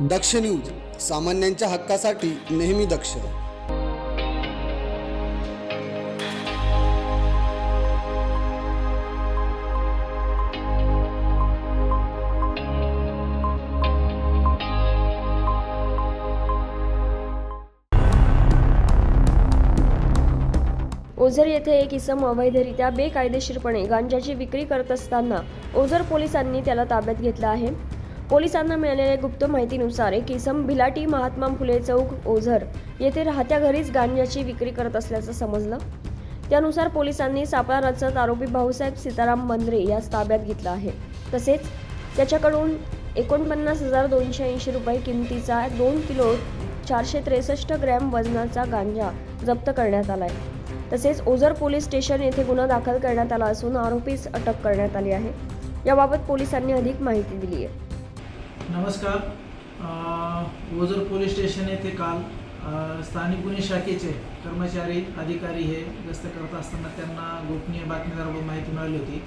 दक्ष news सामान्यांच्या हक्कासाठी नेहमी दक्ष. ओझर येथे एक इसम अवैधरित्या बेकायदेशीरपणे गांजाची विक्री करत असताना ओझर पोलिसांनी त्याला ताब्यात घेतलं आहे. पोलिसांना मिळालेल्या गुप्त माहितीनुसार एक भिलाटी महात्मा फुले चौक ओझर येथे राहत्या घरीच गांजाची विक्री करत असल्याचं समजलं. त्यानुसार पोलिसांनी सापळा रचत आरोपी भाऊसाहेब सीताराम मंद्रे यास ताब्यात घेतला आहे. तसेच त्याच्याकडून एकोणपन्नास हजार दोनशे ऐंशी रुपये किमतीचा दोन किलो चारशे त्रेसष्ट ग्रॅम वजनाचा गांजा जप्त करण्यात आला आहे तसेच ओझर पोलीस स्टेशन येथे गुन्हा दाखल करण्यात आला असून आरोपीस अटक करण्यात आली आहे. याबाबत पोलिसांनी अधिक माहिती दिली आहे. नमस्कार. ओझर पोलीस स्टेशन येथे काल स्थानिक गुन्हे शाखेचे कर्मचारी अधिकारी हे गस्त करत असताना त्यांना गोपनीय बातमीदाराकडून माहिती मिळाली होती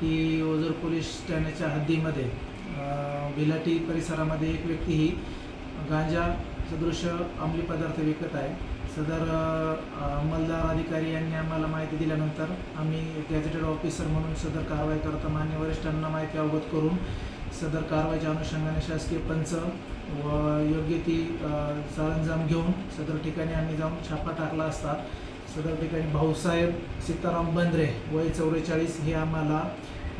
की ओझर पोलीस ठाण्याच्या हद्दीमध्ये बिलाटी भिलाटी परिसरामध्ये एक व्यक्ती ही गांजा सदृश अंमली पदार्थ विकत आहे. सदर अंमलदार अधिकारी यांनी आम्हाला माहिती दिल्यानंतर आम्ही गॅझेटेड ऑफिसर म्हणून सदर कारवाई करता मान्य वरिष्ठांना माहिती अवगत करून सदर कारवाईच्या अनुषंगाने शासकीय पंच व योग्य ती सरंजाम घेऊन सदर ठिकाणी आम्ही जाऊन छापा टाकला असता सदर ठिकाणी भाऊसाहेब सीताराम बंद्रे वय चौवेचाळीस हे आम्हाला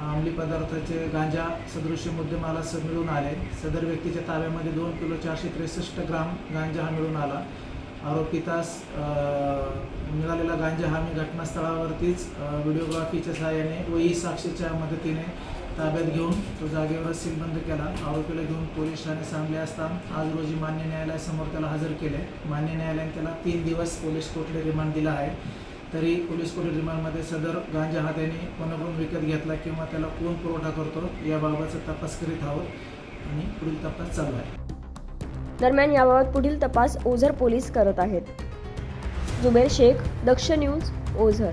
अंमली पदार्थाचे गांजा सदृश्य मुद्दे मला स मिळून आले. सदर व्यक्तीच्या ताब्यामध्ये दोन किलो चारशे त्रेसष्ट ग्राम गांजा हा मिळून आला. आरोपितास मिळालेला गांजा हा मी घटनास्थळावरतीच व्हिडिओग्राफीच्या सहाय्याने व ई साक्षीच्या मदतीने ताब्यात घेऊन तो जागेवर सीलबंद केला. आरोपीला घेऊन पोलीस ठाणे सांगले असता आज रोजी मान्य न्यायालयासमोर त्याला हजर केले. मान्य न्यायालयाने त्याला तीन दिवस पोलीस कोठडी रिमांड दिला आहे. तरी पोलीस कोठडी रिमांडमध्ये सदर गांजा हा त्याने कोणाकडून विकत घेतला किंवा त्याला कोण पुरवठा करतो याबाबतचा तपास करीत आहोत आणि पुढील तपास चालू आहे. दरम्यान याबाबत पुढील तपास ओझर पोलीस करत आहेत. जुबेर शेख दक्ष न्यूज ओझर.